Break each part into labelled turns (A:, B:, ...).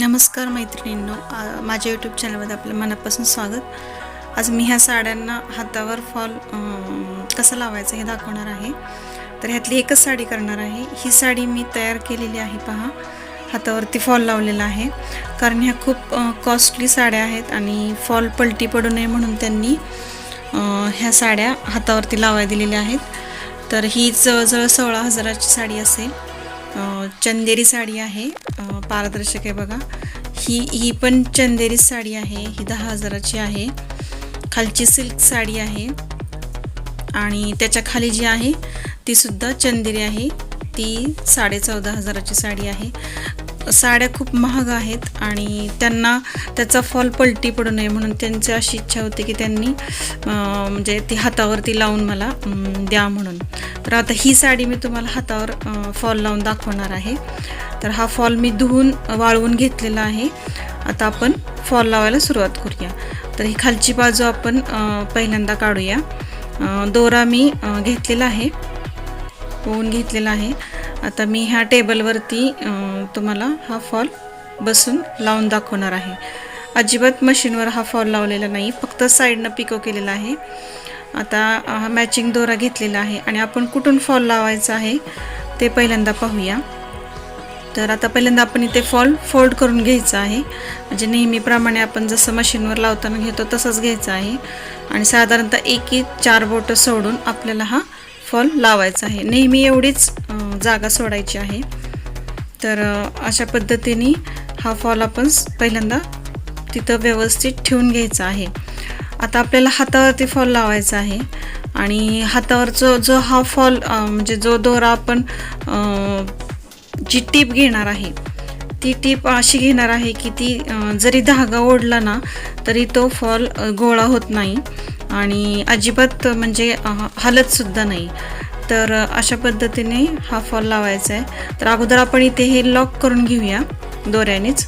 A: नमस्कार मैत्रिणींनो माझ्या यूट्यूब चॅनलमध्ये आपलं मनापासून स्वागत. आज मी ह्या साड्यांना हातावर फॉल कसं लावायचं हे दाखवणार आहे. तर ह्यातली एकच साडी करणार आहे. ही साडी मी तयार केलेली आहे पहा. हातावरती फॉल लावलेला आहे. कारण ह्या खूप कॉस्टली साड्या आहेत आणि फॉल पलटी पडू नये म्हणून त्यांनी ह्या साड्या हातावरती लावाय दिलेल्या आहेत. तर ही जवळजवळ सोळा हजाराची साडी असेल. चंदेरी साडी आहे. पारदर्शक आहे बघा. ही ही पण चंदेरी साडी आहे. ही दहा हजाराची आहे. खालची सिल्क साडी आहे. आणि त्याच्याखाली जी आहे ती सुद्धा चंदेरी आहे. ती साडे चौदा हजाराची साडी आहे. साड्या खूप महाग आहेत आणि त्यांना त्याचा फॉल पलटी पडू नये म्हणून त्यांची अशी इच्छा होती की त्यांनी म्हणजे ती हातावरती लावून मला द्या म्हणून. तर आता ही साडी मी तुम्हाला हातावर फॉल लावून दाखवणार आहे. तर हा फॉल मी धुवून वाळवून घेतलेला आहे. आता आपण फॉल लावायला सुरुवात करूया. तर ही खालची बाजू आपण पहिल्यांदा काढूया. दोरा मी घेतलेला आहे. ओवून घेतलेला आहे. आता मी ह्या टेबलवरती तुम्हाला हा फॉल बसून लावून दाखवणार आहे. अजिबात मशीनवर हा फॉल लावलेला नाही फक्त साईडनं पिको केलेला आहे. आता हा मॅचिंग दोरा घेतलेला आहे आणि आपण कुठून फॉल लावायचा आहे ते पहिल्यांदा पाहूया. तर आता पहिल्यांदा आपण इथे फॉल फोल्ड करून घ्यायचा आहे. म्हणजे नेहमीप्रमाणे आपण जसं मशीनवर लावताना घेतो तसंच घ्यायचं आहे. आणि साधारणतः एक एक चार बोटं सोडून आपल्याला हा फॉल लावायचा आहे. नेहमी एवढीच जागा सोडायची आहे. तर अशा पद्धतीने हा फॉल आपण पहिल्यांदा तिथं व्यवस्थित ठेवून घ्यायचा आहे. आता आपल्याला हातावरती फॉल लावायचा आहे आणि हातावरचा जो हा फॉल म्हणजे जो दोरा आपण जी टीप घेणार आहे ती टीप अशी घेणार आहे की ती जरी धागा ओढला ना तरी तो फॉल गोळा होत नाही. आणि अजिबात म्हणजे हलतसुद्धा नाही. तर अशा पद्धतीने हा फॉल लावायचा आहे. तर अगोदर आपण इथे हे लॉक करून घेऊया दोऱ्यानेच.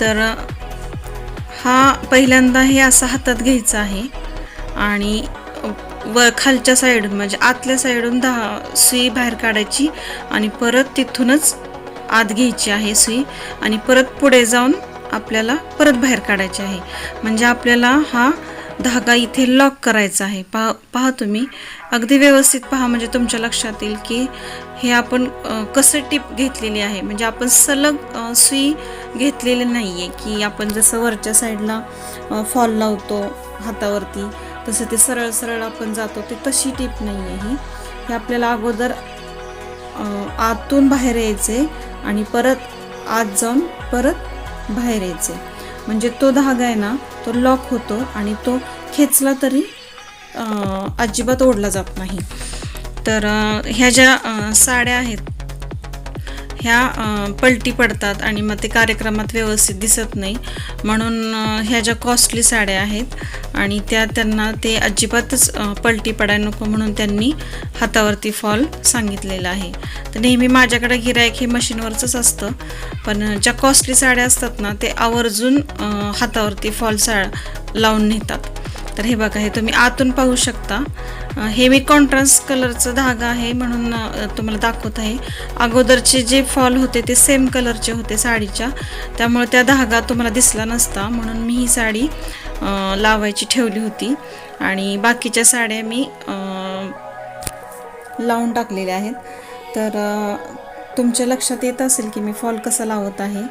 A: तर हा पहिल्यांदा हे असा हातात घ्यायचा आहे आणि व खालच्या साईडून म्हणजे आतल्या साईडून दहा सुई बाहेर काढायची आणि परत तिथूनच आत घ्यायची आहे सुई आणि परत पुढे जाऊन आपल्याला परत बाहेर काढायची आहे. म्हणजे आपल्याला हा धागा इथे लॉक करायचा आहे. पहा पहा तुम्ही. अगदी व्यवस्थित पहा म्हणजे तुमच्या लक्षात येईल की हे आपण कसं टीप घेतलेली आहे. म्हणजे आपण सलग सुई घेतलेली नाही आहे की आपण जसं वरच्या साईडला फॉल लावतो हातावरती तसं ते सरळ सरळ आपण जातो ते तशी टीप नाही आहे ही. हे आपल्याला अगोदर आतून बाहेर यायचे आणि परत आत जाऊन परत बाहेर यायचे म्हणजे तो धागा आहे ना तो लॉक होतो आणि तो खेचला तरी अजिबात ओढला जात नाही. तर ह्या ज्या साड्या आहेत ह्या पलटी पडतात आणि मग ते कार्यक्रमात व्यवस्थित दिसत नाही. म्हणून ह्या ज्या कॉस्टली साड्या आहेत आणि त्या त्यांना ते अजिबातच पलटी पडायला नको म्हणून त्यांनी हातावरती फॉल सांगितलेला आहे. तर नेहमी माझ्याकडे गिरायक हे मशीनवरचंच असतं पण ज्या कॉस्टली साड्या असतात ना ते आवर्जून हातावरती फॉल सा लावून नेतात. तर हे बघा हे तुम्ही आतून पाहू शकता. हे मी कॉन्ट्रास्ट कलरचं धागा आहे म्हणून तुम्हाला दाखवत आहे. अगोदरचे जे फॉल होते ते सेम कलरचे होते साडीच्या. त्यामुळे त्या धागा तुम्हाला दिसला नसता. म्हणून मी ही साडी लावायची ठेवली होती. आणि बाकीच्या साड्या मी लावून टाकलेल्या आहेत. तर तुमच्या लक्षात येत असेल की मी फॉल कसा लावत आहे.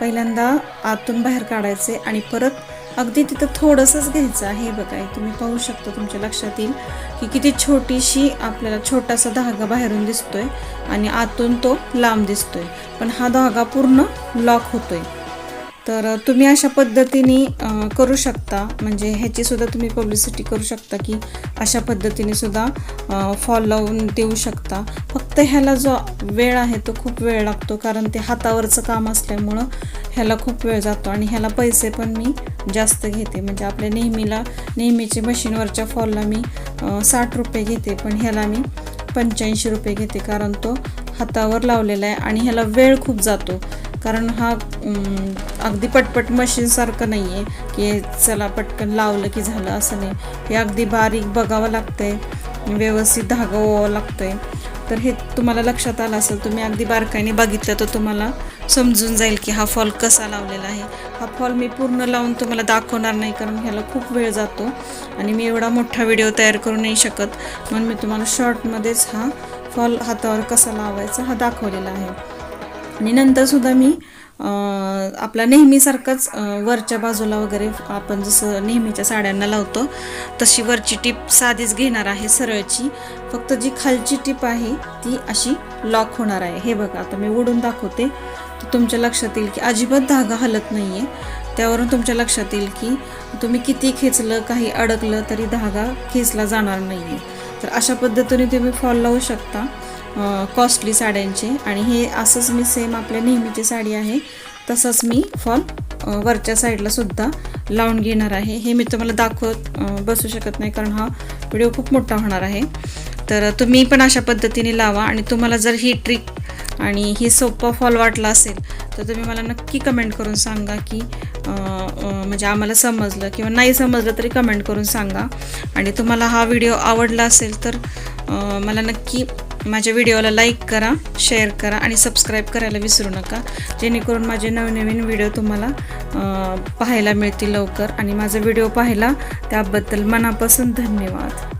A: पहिल्यांदा आतून बाहेर काढायचे आणि परत अगदी तिथं थोडंसंच घ्यायचं आहे. बघा तुम्ही पाहू शकता तुमच्या लक्षात येईल की किती छोटीशी आपल्याला छोटासा धागा बाहेरून दिसतोय आणि आतून तो लांब दिसतोय. पण हा धागा पूर्ण लॉक होतोय. तर तुम्ही अशा पद्धतीने करू शकता. म्हणजे ह्याचीसुद्धा तुम्ही पब्लिसिटी करू शकता की अशा पद्धतीने सुद्धा फॉल लावून देऊ शकता. फक्त ह्याला जो वेळ आहे तो खूप वेळ लागतो. कारण ते हातावरचं काम असल्यामुळं ह्याला खूप वेळ जातो. आणि ह्याला पैसे पण मी जास्त घेते. म्हणजे आपल्या नेहमीला नेहमीचे मशीनवरच्या फॉलला मी साठ रुपये घेते. पण ह्याला मी पंच्याऐंशी रुपये घेते. कारण तो हातावर लावलेला आहे आणि ह्याला वेळ खूप जातो. कारण हा अगदी पटपट मशीनसारखं नाही आहे की चला पटकन लावलं की झालं असं नाही. हे अगदी बारीक बघावं लागतंय. व्यवस्थित धागा ओवावं लागतंय. तर हे तुम्हाला लक्षात आलं असेल तुम्ही अगदी बारकाईने बघितलं तर तुम्हाला समजून जाईल की हा फॉल कसा लावलेला आहे. हा फॉल मी पूर्ण लावून तुम्हाला दाखवणार नाही कारण ह्याला खूप वेळ जातो आणि मी एवढा मोठा व्हिडिओ तयार करू नाही शकत. म्हणून मी तुम्हाला शॉर्टमध्येच हा फॉल हातावर कसा लावायचा हा दाखवलेला आहे. आणि नंतरसुद्धा मी आपला नेहमीसारखंच वरच्या बाजूला वगैरे आपण जसं नेहमीच्या साड्यांना लावतो तशी वरची टीप साधीच घेणार आहे सरळची. फक्त जी खालची टीप आहे ती अशी लॉक होणार आहे. हे बघा आता मी उडून दाखवते. तर तुमच्या लक्षात येईल की अजिबात धागा हलत नाही आहे त्यावरून तुमच्या लक्षात येईल की तुम्ही किती खेचलं काही अडकलं तरी धागा खेचला जाणार नाही आहे तर अशा पद्धतीने तुम्ही फॉल लावू शकता. कॉस्टली साड्यांचे. आणि हे असंच मी सेम आपल्या नेहमीची साडी आहे. तसंच मी फॉल वरच्या साईडला सुद्धा लावून घेणार आहे. हे मी तुम्हाला दाखवत बसू शकत नाही कारण हा व्हिडिओ खूप मोठा होणार आहे. तर तुम्ही पण अशा पद्धतीने लावा आणि तुम्हाला जर ही ट्रिक आणि ही सोपा फॉल वाटला असेल तर तुम्ही मला नक्की कमेंट करून सांगा की म्हणजे आम्हाला समजलं किंवा नाही समजलं तरी कमेंट करून सांगा. आणि तुम्हाला हा व्हिडिओ आवडला असेल तर मला नक्की माझ्या व्हिडिओला लाईक करा शेअर करा आणि सबस्क्राईब करायला विसरू नका. जेणेकरून माझे नवनवीन व्हिडिओ तुम्हाला पाहायला मिळतील लवकर. आणि माझा व्हिडिओ पाहिला त्याबद्दल मनापासून धन्यवाद.